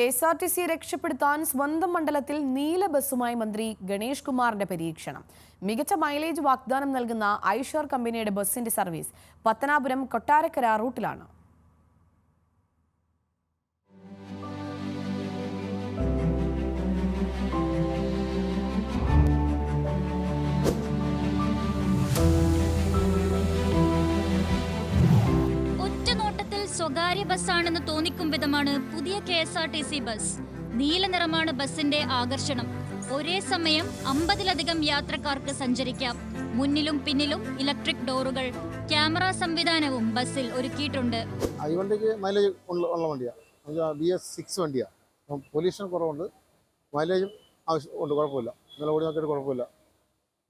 K S R T C രക്ഷപ്പെടുത്താൻ സ്വന്തം മണ്ഡലത്തിൽ നീല ബസ്സുമായി മന്ത്രി ഗണേഷ് കുമാറിന്റെ പരീക്ഷണം. മികച്ച മൈലേജ് വാഗ്ദാനം നൽകുന്ന ഐഷർ കമ്പനിയുടെ ബസിന്റെ സർവീസ് പത്തനാപുരം കൊട്ടാരക്കര റൂട്ടിലാണ്. സ്വകാര്യ ബസ്സാണെന്ന് തോന്നിക്കും വിധമാണ് പുതിയ K S R T C bus. നീല നിറമാണ് ബസിന്റെ ആകർഷണം. ഒരേ സമയം അമ്പതിലധികം യാത്രക്കാർക്ക് സഞ്ചരിക്കാം. മുന്നിലും പിന്നിലും ഇലക്ട്രിക് ഡോറുകൾ ക്യാമറ സംവിധാനവും ബസ്സിൽ ഒരുക്കിയിട്ടുണ്ട്. ഈ മൈലേജ് ഉള്ള വണ്ടിയാണ് വണ്ടിയാണ് പൊല്യൂഷൻ കുറവുണ്ട്. മൈലേജും ആവശ്യം ഉണ്ട്. കുഴപ്പമില്ല. നല്ല ഓടി നോക്കിയിട്ട് കുഴപ്പമില്ല.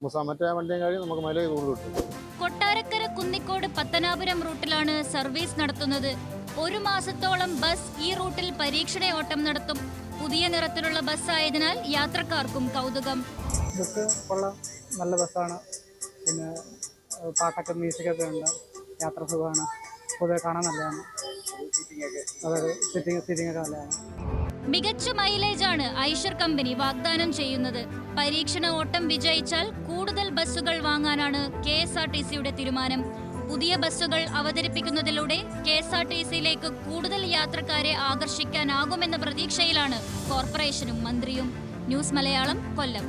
മറ്റേ വണ്ടിയും കഴിഞ്ഞ് നമുക്ക് മൈലേജ് കൂടുതൽ കിട്ടും. കൊട്ടാരക്കര കുന്നിക്കോട് പത്തനാപുരം റൂട്ടിലാണ് സർവീസ് നടത്തുന്നത്. ഒരു മാസത്തോളം ബസ് ഈ റൂട്ടിൽ പരീക്ഷണ ഓട്ടം നടത്തും. പുതിയ നിറത്തിലുള്ള ബസ് ആയതിനാൽ യാത്രക്കാർക്കും കൗതുകം. ബസ് കൊള്ളാം. നല്ല ബസ്സാണ്. പിന്നെ പാട്ടൊക്കെ മ്യൂസിക്കൊക്കെ ഉണ്ട്. യാത്ര സുഖമാണ്. പൊതുവെ കാണാൻ നല്ലതാണ്. അതായത് സിറ്റിംഗ് സിറ്റിംഗ് ഒക്കെ നല്ലതാണ്. മികച്ച മൈലേജാണ് ഐഷർ കമ്പനി വാഗ്ദാനം ചെയ്യുന്നത്. പരീക്ഷണ ഓട്ടം വിജയിച്ചാൽ കൂടുതൽ ബസ്സുകൾ വാങ്ങാനാണ് കെ എസ് ആർ ടി സിയുടെ തീരുമാനം. പുതിയ ബസ്സുകൾ അവതരിപ്പിക്കുന്നതിലൂടെ കെ എസ് ആർ ടി സിയിലേക്ക് കൂടുതൽ യാത്രക്കാരെ ആകർഷിക്കാനാകുമെന്ന പ്രതീക്ഷയിലാണ് കോർപ്പറേഷനും മന്ത്രിയും. ന്യൂസ് മലയാളം കൊല്ലം.